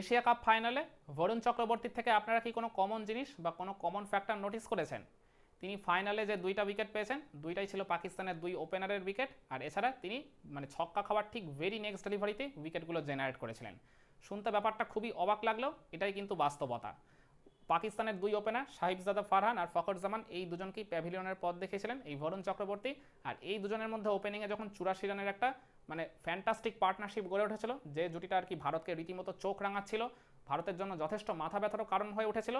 Asia cup ফাইনালে বরুণ চক্রবর্তীর থেকে আপনারা কি কোনো কমন জিনিস বা কোনো কমন ফ্যাক্টর নোটিস করেছেন? তিনি ফাইনালে যে দুইটা উইকেট পেয়েছেন, দুইটাই ছিল পাকিস্তানের দুই ওপেনারের উইকেট আর এছাড়া তিনি মানে ছক্কা খাওয়ার ঠিক ভেরি নেক্সট ডেলিভারিতে উইকেটগুলো জেনারেট করেছিলেন। শুনতে ব্যাপারটা খুবই অবাক লাগল, এটাই কিন্তু বাস্তবতা। পাকিস্তানের দুই ওপেনার সাহিবজাদা ফারহান আর ফখর জামান এই দুজনকেই প্যাভিলিয়নের পথ দেখিয়েছিলেন, এই বরুণ চক্রবর্তী। আর এই দুজনের মধ্যে ওপেনিংয়ে যখন চুরাশি রানের একটা মানে ফ্যান্টাস্টিক পার্টনারশিপ গড়ে উঠেছিল, যে জুটিটা আর কি ভারতকে রীতিমতো চোখ রাঙাচ্ছিল, ভারতের জন্য যথেষ্ট মাথা ব্যথারও কারণ হয়ে উঠেছিল।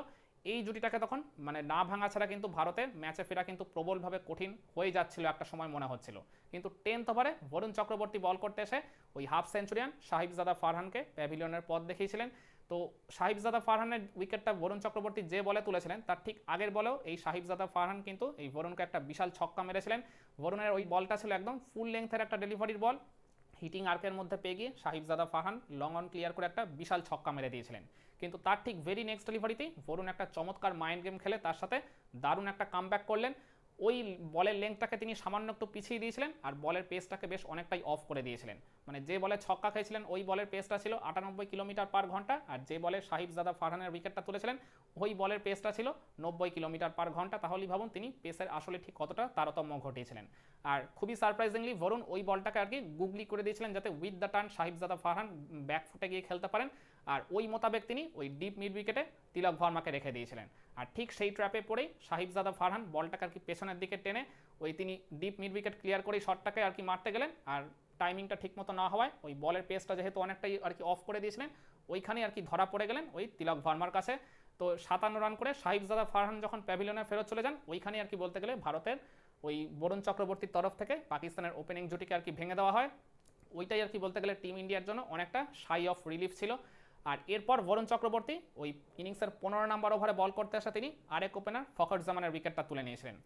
এই জুটিটাকে তখন মানে না ভাঙা ছাড়া কিন্তু ভারতের ম্যাচে ফেরা কিন্তু প্রবলভাবে কঠিন হয়ে যাচ্ছিল একটা সময় মনে হচ্ছিল। কিন্তু টেন্থ ওভারে বরুণ চক্রবর্তী বল করতে এসে ওই হাফ সেঞ্চুরিয়ান সাহিবজাদা ফারহানকে প্যাভিলিয়নের পথ দেখিয়েছিলেন। তো সাহিবজাদা ফারহানের উইকেটটা বরুণ চক্রবর্তী যে বলে তুলেছিলেন, তার ঠিক আগের বলেও এই সাহিবজাদা ফারহান কিন্তু এই বরুণকে একটা বিশাল ছক্কা মেরেছিলেন। বরুণের ওই বলটা ছিল একদম ফুল লেংথের একটা ডেলিভারির বল হিটিং আর্কের মধ্যে পেয়ে গিয়ে Sahibzada Farhan long on clear করে একটা বিশাল ছক্কা মেরে দিয়েছিলেন। কিন্তু তার ঠিক ভেরি নেক্সট ডেলিভারিতেই বরুণ একটা চমৎকার মাইন্ড গেম খেলে তার সাথে দারুণ একটা কামব্যাক করলেন। ওই বলের লেংথটাকে তিনি সামান্য একটু পিছিয়ে দিয়েছিলেন আর বলের পেসটাকে বেশ অনেকটাই অফ করে দিয়েছিলেন। মানে যে বলে ছক্কা খেয়েছিলেন, ওই বলের পেসটা ছিল আটানব্বই কিলোমিটার পার ঘণ্টা আর যে বলে সাহিবজাদা ফারহানের উইকেটটা তুলেছিলেন, ওই বলের পেসটা ছিল নব্বই কিলোমিটার পার ঘণ্টা। তাহলেই ভাবুন তিনি পেসের আসলে ঠিক কতটা তারতম্য ঘটিয়েছিলেন। আর খুবই সারপ্রাইজিংলি বরুণ ওই বলটাকে আর কি গুগলি করে দিয়েছিলেন যাতে with the turn Sahibzada Farhan ব্যাকফুটে গিয়ে খেলতে পারেন। আর ওই মোতাবেক তিনি ওই ডিপ মিড উইকেটে তিলক ভার্মাকে রেখে দিয়েছিলেন। আর ঠিক সেই ট্র্যাপে পড়েই সাহিবজাদা ফারহান বলটাকে আর কি পেছনের দিকে টেনে ওই তিনি ডিপ মিড উইকেট ক্লিয়ার করেই শটটাকে আর কি মারতে গেলেন। আর টাইমিংটা ঠিকমতো না হওয়ায় ওই বলের পেসটা যেহেতু অনেকটাই আর কি অফ করে দিয়েছিলেন ওইখানে আর কি ধরা পড়ে গেলেন ওই তিলক ভার্মার কাছে। তো সাতান্ন রান করে সাহিবজাদা ফারহান যখন প্যাভিলিয়নে ফেরত চলে যান ওইখানে আর কি বলতে গেলে ভারতের ওই বরুণ চক্রবর্তীর তরফ থেকে পাকিস্তানের ওপেনিং জুটিকে আর কি ভেঙে দেওয়া হয়। ওইটাই আর কি বলতে গেলে টিম ইন্ডিয়ার জন্য অনেকটা সাই অফ রিলিফ ছিল। আর এরপর বরুণ চক্রবর্তী ওই ইনিংসের পনেরো নম্বর ওভারে বল করতে আসা তিনি আরেক ওপেনার ফখর জামানের উইকেটটা তুলে নিয়েছিলেন।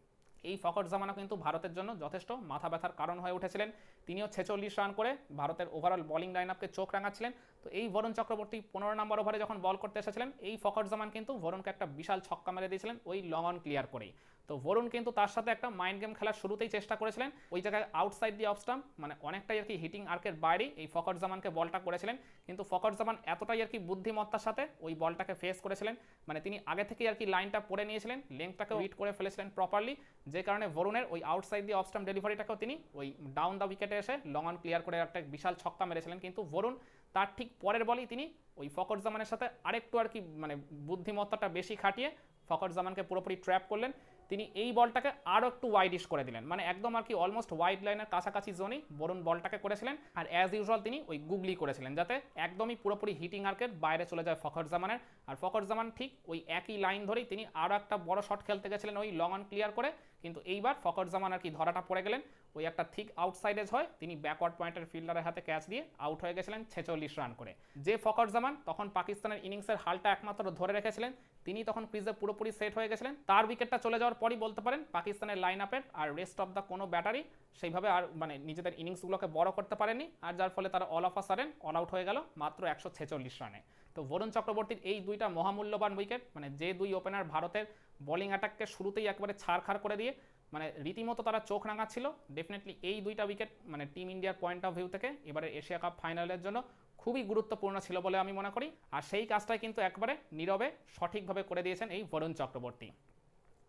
এই ফখর জামানও কিন্তু ভারতের জন্য যথেষ্ট মাথা ব্যথার কারণ হয়ে উঠেছিলেন। তিনিও ছেচল্লিশ রান করে ভারতের ওভারঅল বলিং লাইন আপকে চোখ রাঙাচ্ছিলেন। তো এই বরুণ চক্রবর্তী পনেরো নম্বর ওভারে যখন বল করতে এসেছিলেন, এই ফখর জামান কিন্তু বরুণকে একটা বিশাল ছক্কা মেরে দিয়েছিলেন ওই লং অন ক্লিয়ার করেই। তো বরুণ কিন্তু তার সাথে একটা মাইন্ড গেম খেলার শুরুতেই চেষ্টা করেছিলেন। ওই জায়গায় আউটসাইড দি অফ স্টাম্প মানে অনেকটাই আর কি হিটিং আর্কের বাইরে এই ফকর জামানকে বলটা করেছিলেন। কিন্তু ফকর জামান এতটাই আর কি বুদ্ধিমত্তার সাথে ওই বলটাকে ফেস করেছিলেন মানে তিনি আগে থেকেই আর কি লাইনটা পড়ে নিয়েছিলেন লেংথটাকে রিড করে ফেলেছিলেন প্রপারলি যে কারণে বরুণের ওই আউটসাইড দি অফ স্টাম্প ডেলিভারিটাকেও তিনি ওই ডাউন দ্য উইকেটে এসে লং অন ক্লিয়ার করে একটা বিশাল ছক্কা মেরেছিলেন। কিন্তু বরুণ তার ঠিক পরের বলেই তিনি ওই ফকর জামানের সাথে আরেকটু আর কি মানে বুদ্ধিমত্তাটা বেশি খাটিয়ে ফকর জামানকে পুরোপুরি ট্র্যাপ করলেন। তিনি এই বলটাকে আরও একটু ওয়াইডিশ করে দিলেন। মানে একদম আর কি অলমোস্ট ওয়াইড লাইনের কাছাকাছি জোনেই বরুণ বলটাকে করেছিলেন। আর অ্যাজ ইউজুয়াল তিনি ওই গুগলি করেছিলেন যাতে একদমই পুরোপুরি হিটিং আর্কের বাইরে চলে যায় ফখর জামানের। আর ফখর জামান ঠিক ওই একই লাইন ধরেই তিনি আরও একটা বড় শট খেলতে গেছিলেন ওই লং অন ক্লিয়ার করে। কিন্তু এইবার ফখর জামান আর কি ধরাটা পড়ে গেলেন? ওই একটা ঠিক আউটসাইডেজ হয় তিনি ব্যাকওয়ার্ড পয়েন্টের ফিল্ডারের হাতে ক্যাচ দিয়ে আউট হয়ে গেছিলেন ছেচল্লিশ রান করে। যে ফখর জামান তখন পাকিস্তানের ইনিংসের হালটা একমাত্র ধরে রেখেছিলেন, তিনি তখন ক্রিজে পুরোপুরি সেট হয়ে গেছিলেন। তার উইকেটটা চলে যাওয়ার পরই বলতে পারেন পাকিস্তানের লাইন আপের আর রেস্ট অফ দ্য কোনো ব্যাটারি সেইভাবে আর মানে নিজেদের ইনিংসগুলোকে বড় করতে পারেনি, আর যার ফলে তারা অল অফ আ সারেন অল আউট হয়ে গেল মাত্র একশো ছেচল্লিশ রানে তো বরুণ চক্রবর্তীর এই দুইটা মহামূল্যবান উইকেট মানে যে দুই ওপেনার ভারতের বোলিং অ্যাটাককে শুরুতেই একবারে ছাড়খাড় করে দিয়ে মানে রীতিমতো তারা চোখ রাঙাচ্ছিল। ডেফিনেটলি এই দুইটা উইকেট মানে টিম ইন্ডিয়ার পয়েন্ট অফ ভিউ থেকে এবারে এশিয়া কাপ ফাইনালের জন্য খুবই গুরুত্বপূর্ণ ছিল বলে আমি মনে করি। আর সেই কাজটাই কিন্তু একবারে নীরবে সঠিকভাবে করে দিয়েছেন এই বরুণ চক্রবর্তী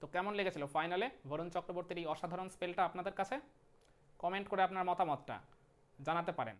তো কেমন লেগেছিল ফাইনালে বরুণ চক্রবর্তীর এই অসাধারণ স্পেলটা আপনাদের কাছে? কমেন্ট করে আপনার মতামতটা জানাতে পারেন।